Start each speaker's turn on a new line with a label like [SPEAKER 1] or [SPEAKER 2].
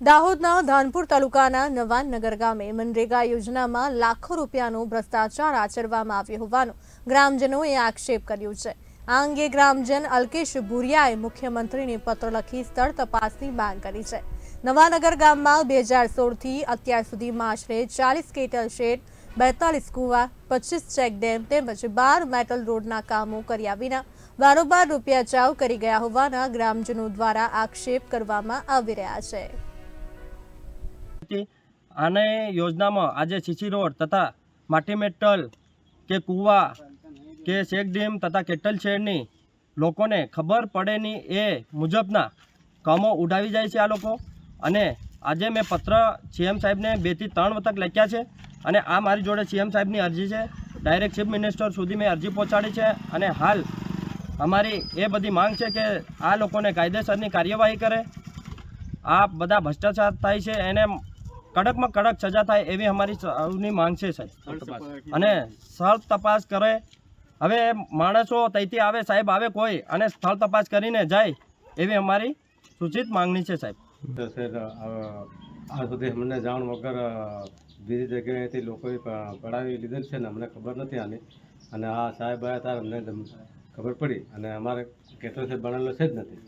[SPEAKER 1] દાહોદના ધાનપુર તાલુકાના નવાનગર ગામે મનરેગા યોજનામાં લાખો રૂપિયાનો ભ્રષ્ટાચાર આચરવામાં આવ્યો હોવાનો ગ્રામજનોએ આક્ષેપ કર્યો છે. આ અંગે ગ્રામજન અલ્કેશ ભુરિયાએ મુખ્યમંત્રીને પત્ર લખી સ્થળ તપાસની માંગ કરી છે. નવાનગર ગામમાં બે હજાર સોળથી અત્યાર સુધીમાં આશરે ચાલીસ કેટલ શેડ, બેતાલીસ કુવા, પચીસ ચેક ડેમ તેમજ બાર મેટલ રોડના કામો કર્યા વિના બારોબાર રૂપિયા ચાવ કરી ગયા હોવાના ગ્રામજનો દ્વારા આક્ષેપ કરવામાં આવી રહ્યા છે.
[SPEAKER 2] હતી આને યોજનામાં આજે સીસી રોડ તથા માટી મેટલ કે કૂવા કે શેક ડેમ તથા કેટલ શેડની લોકોને ખબર પડે નહીં એ મુજબના કામો ઉડાવી જાય છે આ લોકો. અને આજે મેં પત્ર સીએમ સાહેબને બેથી ત્રણ વખત લખ્યા છે અને આ મારી જોડે સીએમ સાહેબની અરજી છે. ડાયરેક્ટ ચીફ મિનિસ્ટર સુધી મેં અરજી પહોંચાડી છે અને હાલ અમારી એ બધી માંગ છે કે આ લોકોને કાયદેસરની કાર્યવાહી કરે. આ બધા ભ્રષ્ટાચાર થાય છે. એને કડકમાં કડક સજા થાય એવી અમારી સૌની માંગ છે સાહેબ. અને સ્થળ તપાસ કરે. હવે માણસો તઈથી આવે સાહેબ આવે કોઈ અને સ્થળ તપાસ કરીને જાય એવી અમારી સૂચિત માંગણી છે સાહેબ.
[SPEAKER 3] આ સુધી અમને જાણ વગર બીજી જગ્યાએથી લોકોએ પડાવી લીધેલ છે ને અમને ખબર નથી આની. અને આ સાહેબ આવ્યા ત્યારે અમને ખબર પડી. અને અમારે કેટલો છે બનેલો છે જ નથી.